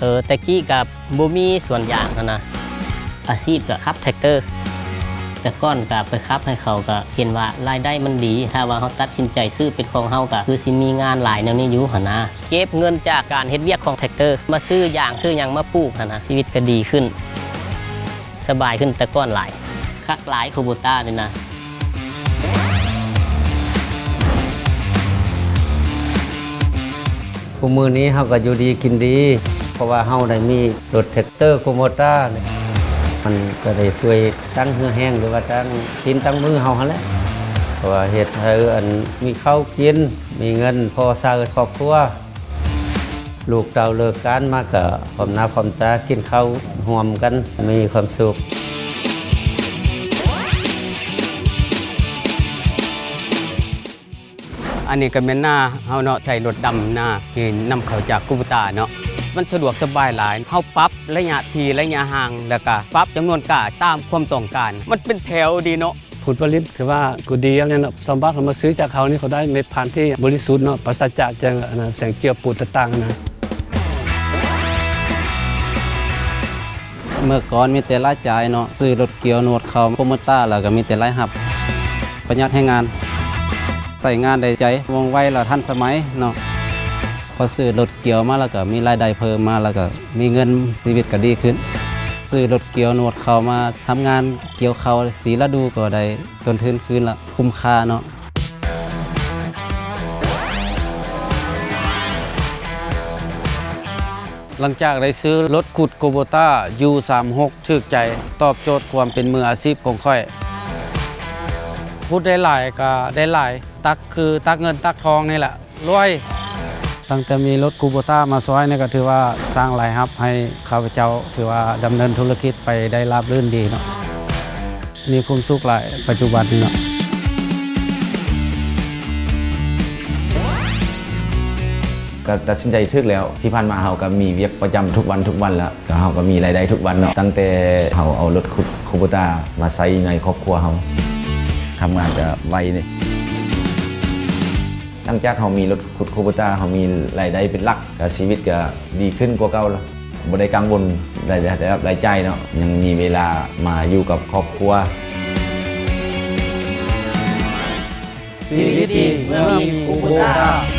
เออแต่กี้กับบ่มีส่วนอย่างนะอาชีพกับขับแท็กเตอร์ แต่ก่อนกับไปขับให้เขาก็เห็นว่ารายได้มันดี ถ้าว่าเขาตัดสินใจซื้อเป็นของเฮาก็คือสิมีงานหลายแนวนี้อยู่หนะเก็บเงินจากการเฮ็ดเวียกของแท็กเตอร์ มาซื้ออย่างซื้อหยังมาปลูกหั่นนะชีวิตก็ดีขึ้น สบายขึ้นแต่ก่อนหลายคักหลายคูโบต้าเลยนะผู้มือนี้เฮาก็อยู่ดีกินดี เพราะว่าเฮาได้มีรถแท็กเตอร์โคโมต้าเนี่ยมันก็ได้ช่วยตั้งเหือแห้งหรือว่าตั้งกินตั้งมือเฮาหั่นแหละเพราะว่าเฮ็ดให้อันมีข้าวกิน มีเงินพอสร้างครอบครัวลูกเตาเลิกการมาก็พร้อมหน้าพร้อมตากินข้าวร่วมกันมีความสุขอันนี้ก็เป็นหน้าเฮาเนาะใส่รถดำหน้าที่นำเข้าจากกุบตาเนาะ มันสะดวกสบายหลายเฮาปรับระยะทีระยะห่างแล้วก็ปรับจำนวนกาตามความต้องการ มันเป็นแถวดีเนาะผลผลิตถือว่ากูดีอะไรเนาะสมบัติเรามาซื้อจากเขานี่เขาได้เม็ดพันธุ์ที่บริสุทธิ์เนาะปราศจากจากอันนั้นแสงเจียวปูดต่างๆนะเมื่อก่อนมีแต่รายจ่ายเนาะซื้อรถเกี่ยวหนวดเขาโคโมต้าแล้วก็มีแต่รายหับ ประหยัดให้งาน ใส่งานได้ใจว่องไวแล้วทันสมัยเนาะ พอซื้อรถเกี่ยวมาแล้วก็มีรายได้เพิ่มมาแล้วก็มีเงินชีวิตก็ดีขึ้น ซื้อรถเกี่ยวนวดเขามาทำงานเกี่ยวเขาสีละดูก็ได้ต้นทุนคืนละคุ้มค่าเนาะหลังจากได้ซื้อรถขุดโกโบต้า U36 ถึกใจ ตอบโจทย์ความเป็นมืออาชีพของค่อยพูดได้หลายก็ได้หลาย ตักคือตักเงินตักทองนี่แหละรวย ตั้งแต่มีรถคูโบต้ามาซอยนี่ก็ถือว่าสร้างรายรับให้ข้าพเจ้า ถือว่าดำเนินธุรกิจไปได้ราบรื่นดีเนาะมีความสุขหลายปัจจุบันเนาะก็ตัดสินใจทึกแล้วที่ผ่านมาเราก็มีเวียกประจำทุกวันทุกวันแล้วก็เราก็มีรายได้ทุกวันเนาะตั้งแต่เราเอารถคูโบต้ามาใช้ในครอบครัวเราทำงานจะไวเนี่ย หลังจากเขามีรถขุดคูโบต้าเขามีรายได้เป็นหลักกับชีวิตก็ดีขึ้นกว่าเก่าแล้วบ่ได้กังวลรายได้ได้รับรายจ่ายเนาะยังมีเวลามาอยู่กับครอบครัวชีวิตดีเมื่อมีคูโบต้า